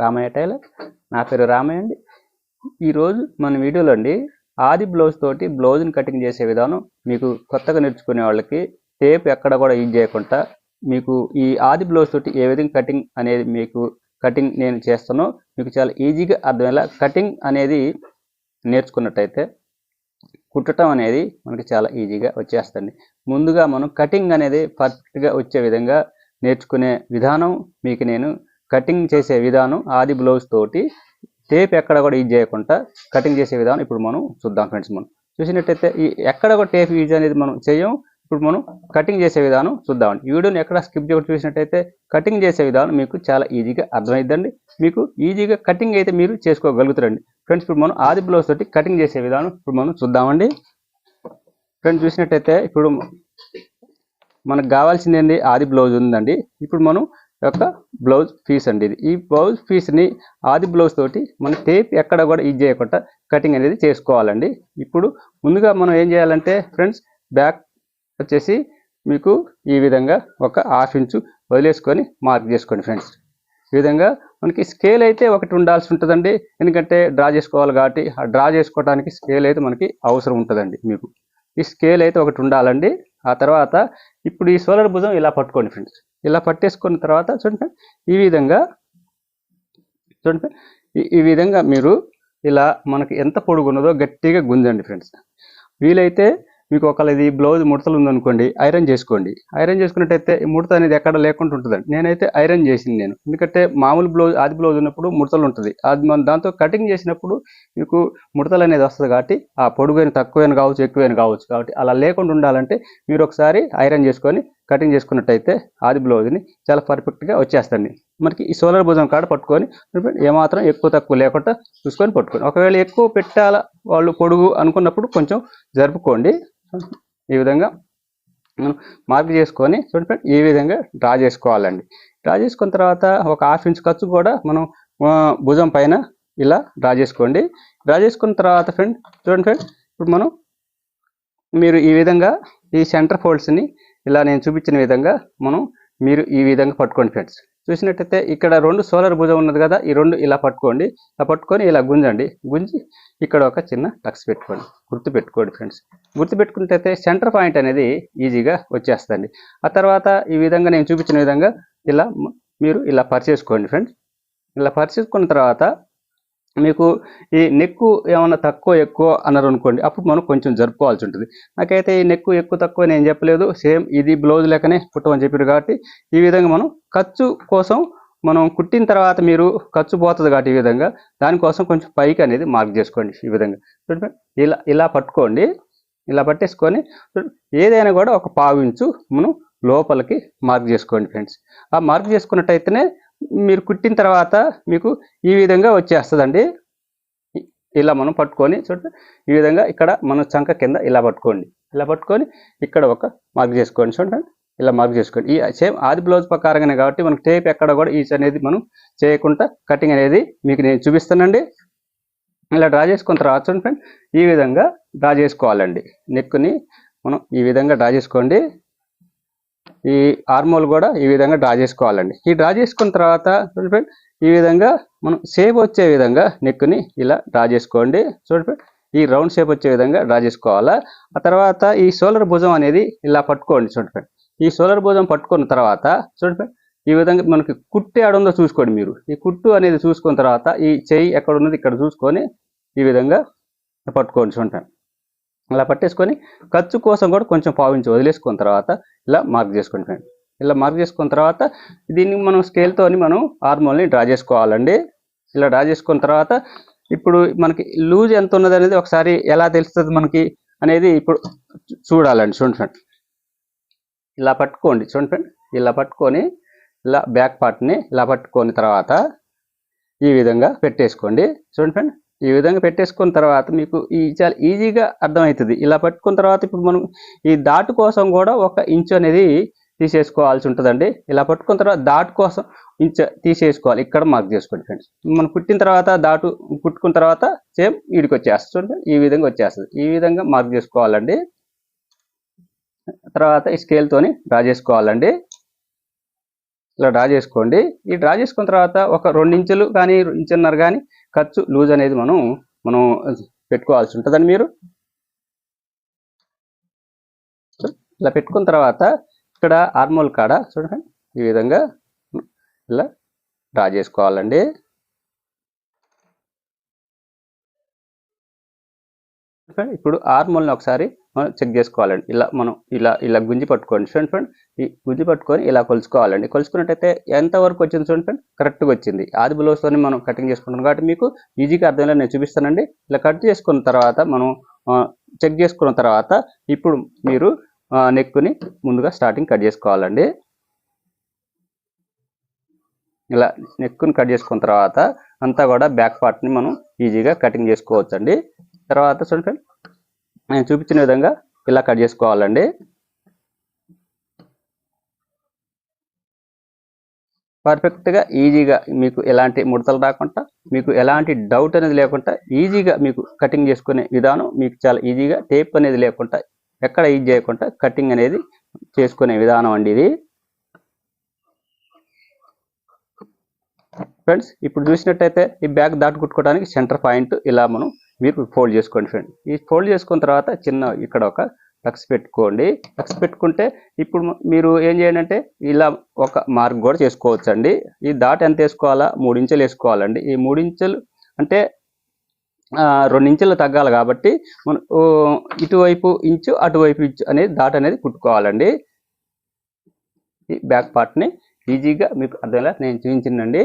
Ramayya tailor. నా పేరు రామయ్య అండి. ఈరోజు మన వీడియోలో అండి ఆది బ్లౌజ్ తోటి బ్లౌజ్ని కటింగ్ చేసే విధానం మీకు కొత్తగా నేర్చుకునే వాళ్ళకి టేప్ ఎక్కడ కూడా యూజ్ చేయకుండా మీకు ఈ ఆది బ్లౌజ్ తోటి ఏ విధంగా కటింగ్ అనేది మీకు కటింగ్ నేను చేస్తానో మీకు చాలా ఈజీగా అర్థమయ్యేలా కటింగ్ అనేది నేర్చుకున్నట్టయితే కుట్టడం అనేది మనకి చాలా ఈజీగా వచ్చేస్తుంది. ముందుగా మనం కటింగ్ అనేది పర్ఫెక్ట్గా వచ్చే విధంగా నేర్చుకునే విధానం మీకు నేను కటింగ్ చేసే విధానం ఆది బ్లౌజ్ తోటి టేప్ ఎక్కడ కూడా యూజ్ చేయకుండా కటింగ్ చేసే విధానం ఇప్పుడు మనం చూద్దాం ఫ్రెండ్స్ మనం. చూసినట్టయితే ఈ ఎక్కడ కూడా టేప్ యూజ్ అనేది మనం చేయం ఇప్పుడు మనం కటింగ్ చేసే విధానం చూద్దామండి ఈ వీడియోని ఎక్కడ స్కిప్ చేయకుండా చూసినట్టయితే కటింగ్ చేసే విధానం మీకు చాలా ఈజీగా అర్థమైద్దండి. మీకు ఈజీగా కటింగ్ అయితే మీరు చేసుకోగలుగుతారండి. ఫ్రెండ్స్ ఇప్పుడు మనం ఆది బ్లౌజ్ తోటి కటింగ్ చేసే విధానం ఇప్పుడు మనం చూద్దామండి. ఫ్రెండ్స్ చూసినట్టయితే ఇప్పుడు మనకు కావాల్సింది ఏంటి ఆది బ్లౌజ్ ఉందండి. ఇప్పుడు మనం యొక్క బ్లౌజ్ పీస్ అండి ఇది. ఈ బ్లౌజ్ పీస్ని ఆది బ్లౌజ్ తోటి మనం టేప్ ఎక్కడ కూడా ఇది చేయకుండా కటింగ్ అనేది చేసుకోవాలండి. ఇప్పుడు ముందుగా మనం ఏం చేయాలంటే ఫ్రెండ్స్ బ్యాక్ వచ్చేసి మీకు ఈ విధంగా ఒక హాఫ్ ఇంచు వదిలేసుకొని మార్క్ చేసుకోండి ఫ్రెండ్స్. ఈ విధంగా మనకి స్కేల్ అయితే ఒకటి ఉండాల్సి ఉంటుందండి. ఎందుకంటే డ్రా చేసుకోవాలి కాబట్టి ఆ డ్రా చేసుకోవడానికి స్కేల్ అయితే మనకి అవసరం ఉంటుందండి మీకు. ఈ స్కేల్ అయితే ఒకటి ఉండాలండి. ఆ తర్వాత ఇప్పుడు ఈ సోలర్ భుజం ఇలా పట్టుకోండి ఫ్రెండ్స్. ఇలా పట్టేసుకున్న తర్వాత చూడండి ఈ విధంగా చూడండి ఈ- ఈ విధంగా మీరు ఇలా మనకి ఎంత పొడుగున్నదో గట్టిగా గుంజండి ఫ్రెండ్స్. వీలైతే మీకు ఒకవేళ ఇది బ్లౌజ్ ముడతలు ఉందనుకోండి ఐరన్ చేసుకోండి. ఐరన్ చేసుకున్నట్టయితే ముడత అనేది ఎక్కడ లేకుండా ఉంటుందండి. నేనైతే ఐరన్ చేసింది నేను. ఎందుకంటే మామూలు బ్లౌజ్ ఆది బ్లౌజ్ ఉన్నప్పుడు ముడతలు ఉంటుంది. అది మనం దాంతో కటింగ్ చేసినప్పుడు మీకు ముడతలు అనేది వస్తుంది కాబట్టి ఆ పొడుగైన తక్కువైన కావచ్చు ఎక్కువైన కావచ్చు కాబట్టి అలా లేకుండా ఉండాలంటే మీరు ఒకసారి ఐరన్ చేసుకొని కటింగ్ చేసుకున్నట్టయితే ఆది బ్లౌజ్ని చాలా పర్ఫెక్ట్గా వచ్చేస్తుంది మనకి ఈ సోలార్ భుజం కాడ పట్టుకొని ఏమాత్రం ఎక్కువ తక్కువ లేకుండా చూసుకొని పట్టుకొని ఒకవేళ ఎక్కువ పెట్టాల వాళ్ళు పొడుగు అనుకున్నప్పుడు కొంచెం జరుపుకోండి. ఈ విధంగా మనం మార్క్ చేసుకొని చూడండి ఫ్రెండ్ ఈ విధంగా డ్రా చేసుకోవాలండి. డ్రా చేసుకున్న తర్వాత ఒక హాఫ్ ఇంచ్ ఖర్చు కూడా మనం భుజం పైన ఇలా డ్రా చేసుకోండి. డ్రా చేసుకున్న తర్వాత ఫ్రెండ్ చూడండి ఫ్రెండ్ ఇప్పుడు మనం మీరు ఈ విధంగా ఈ సెంటర్ ఫోల్డ్స్ని ఇలా నేను చూపించిన విధంగా మనం మీరు ఈ విధంగా పట్టుకోండి ఫ్రెండ్స్. చూసినట్టయితే ఇక్కడ రెండు సోలార్ భుజం ఉన్నది కదా ఈ రెండు ఇలా పట్టుకోండి. ఇలా పట్టుకొని ఇలా గుంజండి. గుంజి ఇక్కడ ఒక చిన్న టక్స్ పెట్టుకోండి. గుర్తు పెట్టుకోండి ఫ్రెండ్స్. గుర్తు పెట్టుకుంటే సెంటర్ పాయింట్ అనేది ఈజీగా వచ్చేస్తుంది ఆ తర్వాత ఈ విధంగా నేను చూపించిన విధంగా ఇలా మీరు ఇలా పరిచేసుకోండి ఫ్రెండ్స్. ఇలా పరిచేసుకున్న తర్వాత మీకు ఈ నెక్కు ఏమన్నా తక్కువ ఎక్కువ అన్నారు అనుకోండి అప్పుడు మనం కొంచెం జరుపుకోవాల్సి ఉంటుంది. నాకైతే ఈ నెక్కు ఎక్కువ తక్కువ నేను చెప్పలేదు. సేమ్ ఇది బ్లౌజ్ లెక్కనే కుట్టమని చెప్పారు కాబట్టి ఈ విధంగా మనం ఖర్చు కోసం మనం కుట్టిన తర్వాత మీరు ఖర్చు పోతుంది కాబట్టి ఈ విధంగా దానికోసం కొంచెం పైకి అనేది మార్క్ చేసుకోండి ఈ విధంగా. చూడండి ఇలా ఇలా పట్టుకోండి. ఇలా పట్టేసుకొని ఏదైనా కూడా ఒక పావించు మనం లోపలికి మార్క్ చేసుకోండి ఫ్రెండ్స్. ఆ మార్క్ చేసుకున్నట్టయితేనే మీరు కుట్టిన తర్వాత మీకు ఈ విధంగా వచ్చేస్తుందండి. ఇలా మనం పట్టుకొని చూడండి ఈ విధంగా ఇక్కడ మన చంక కింద ఇలా పట్టుకోండి. ఇలా పట్టుకొని ఇక్కడ ఒక మార్క్ చేసుకోండి చూడండి. ఇలా మార్క్ చేసుకోండి. ఈ సేమ్ ఆది బ్లౌజ్ ప్రకారంగానే కాబట్టి మనకు టేప్ ఎక్కడ కూడా ఈచ్ అనేది మనం చేయకుండా కటింగ్ అనేది మీకు నేను చూపిస్తానండి. ఇలా డ్రా చేసుకున్న తర్వాత చూడండి ఫ్రెండ్ ఈ విధంగా డ్రా చేసుకోవాలండి. నెక్కుని మనం ఈ విధంగా డ్రా చేసుకోండి. ఈ ఆర్మోల్ కూడా ఈ విధంగా డ్రా చేసుకోవాలండి. ఈ డ్రా చేసుకున్న తర్వాత చూడండి ఫ్రెండ్ ఈ విధంగా మనం షేప్ వచ్చే విధంగా నెక్ని ఇలా డ్రా చేసుకోండి. చూడండి ఫ్రెండ్ ఈ రౌండ్ షేప్ వచ్చే విధంగా డ్రా చేసుకోవాలా? ఆ తర్వాత ఈ సోలర్ భుజం అనేది ఇలా పట్టుకోండి చూడండి ఫ్రెండ్. ఈ సోలర్ భుజం పట్టుకున్న తర్వాత చూడండి ఫ్రెండ్ ఈ విధంగా మనకి కుట్టు ఆడుందో చూసుకోండి మీరు. ఈ కుట్టు అనేది చూసుకున్న తర్వాత ఈ చెయ్యి ఎక్కడ ఉన్నది ఇక్కడ చూసుకొని ఈ విధంగా పట్టుకోండి చూడండి అలా పట్టేసుకొని ఖర్చు కోసం కూడా కొంచెం పావించి వదిలేసుకున్న తర్వాత ఇలా మార్క్ చేసుకోండి ఫ్రెండ్ ఇలా మార్క్ చేసుకున్న తర్వాత దీన్ని మనం స్కేల్తో మనం హార్మోల్ని డ్రా చేసుకోవాలండి. ఇలా డ్రా చేసుకున్న తర్వాత ఇప్పుడు మనకి లూజ్ ఎంత ఉన్నది అనేది ఒకసారి ఎలా తెలుస్తుంది మనకి అనేది ఇప్పుడు చూడాలండి. చూడండి ఫ్రెండ్ ఇలా పట్టుకోండి. చూడండి ఫ్రెండ్ ఇలా పట్టుకొని ఇలా బ్యాక్ పార్ట్ని ఇలా పట్టుకొని తర్వాత ఈ విధంగా పెట్టేసుకోండి. చూడండి ఫ్రెండ్ ఈ విధంగా పెట్టేసుకున్న తర్వాత మీకు ఈ చాలా ఈజీగా అర్థమవుతుంది. ఇలా పట్టుకున్న తర్వాత ఇప్పుడు మనం ఈ దాటు కోసం కూడా ఒక ఇంచు అనేది తీసేసుకోవాల్సి ఉంటుందండి. ఇలా పట్టుకున్న తర్వాత దాటు కోసం ఇంచు తీసేసుకోవాలి. ఇక్కడ మార్క్ చేసుకోండి ఫ్రెండ్స్ మనం కుట్టిన తర్వాత దాటు కుట్టుకున్న తర్వాత సేమ్ వీడికి వచ్చేస్తుంది ఈ విధంగా వచ్చేస్తుంది. ఈ విధంగా మార్క్ చేసుకోవాలండి. తర్వాత ఈ స్కేల్తోని డ్రా చేసుకోవాలండి. ఇలా డ్రా చేసుకోండి. ఈ డ్రా చేసుకున్న తర్వాత ఒక రెండు ఇంచులు కానీ ఇంచున్నర కానీ ఖర్చు లూజ్ అనేది మనం మనం పెట్టుకోవాల్సి ఉంటుందండి మీరు. ఇలా పెట్టుకున్న తర్వాత ఇక్కడ ఆర్మోల్ కాడ చూడండి ఈ విధంగా ఇలా డ్రా చేసుకోవాలండి. ఇప్పుడు ఆర్మోల్ని ఒకసారి చెక్ చేసుకోవాలండి. ఇలా మనం ఇలా ఇలా గుంజి పట్టుకోండి చూడండి ఫ్రెండ్ ఈ గుంజి పట్టుకొని ఇలా కొలుచుకోవాలండి కొలుచుకున్నట్టయితే ఎంత వరకు వచ్చింది చూడండి ఫ్రెండ్? కరెక్ట్గా వచ్చింది. ఆది బ్లౌజ్తోనే మనం కటింగ్ చేసుకుంటాం కాబట్టి మీకు ఈజీగా అర్థంలో నేను చూపిస్తానండి. ఇలా కట్ చేసుకున్న తర్వాత మనం చెక్ చేసుకున్న తర్వాత ఇప్పుడు మీరు నెక్కుని ముందుగా స్టార్టింగ్ కట్ చేసుకోవాలండి. ఇలా నెక్కుని కట్ చేసుకున్న తర్వాత అంతా కూడా బ్యాక్ పార్ట్ని మనం ఈజీగా కటింగ్ చేసుకోవచ్చండి. తర్వాత చూడండి ఫ్రెండ్. నేను చూపించిన విధంగా ఇలా కట్ చేసుకోవాలండి. పర్ఫెక్ట్గా ఈజీగా మీకు ఎలాంటి ముడతలు రాకుండా మీకు ఎలాంటి డౌట్ అనేది లేకుండా ఈజీగా మీకు కటింగ్ చేసుకునే విధానం మీకు చాలా ఈజీగా టేప్ అనేది లేకుండా ఎక్కడ ఈజీ చేయకుండా కటింగ్ అనేది చేసుకునే విధానం అండి ఇది. ఫ్రెండ్స్ ఇప్పుడు చూసినట్టయితే ఈ బ్యాగ్ దాటి కుట్టుకోవడానికి సెంటర్ పాయింట్ ఇలా మనం మీరు ఫోల్డ్ చేసుకోండి ఫ్రెండ్ ఈ ఫోల్డ్ చేసుకున్న తర్వాత చిన్న ఇక్కడ ఒక టక్స్ పెట్టుకోండి. టక్స్ పెట్టుకుంటే ఇప్పుడు మీరు ఏం చేయండి అంటే ఇలా ఒక మార్క్ కూడా చేసుకోవచ్చండి. ఈ దాట్ ఎంత వేసుకోవాలా? మూడు ఇంచులు వేసుకోవాలండి. ఈ మూడు అంటే రెండు ఇంచులు తగ్గాలి కాబట్టి మనం ఇటువైపు ఇంచు అటువైపు ఇంచు అనేది దాట్ అనేది కుట్టుకోవాలండి. ఈ బ్యాక్ పార్ట్ని ఈజీగా మీకు అర్థమయ్యేలా నేను చూపించిందండి.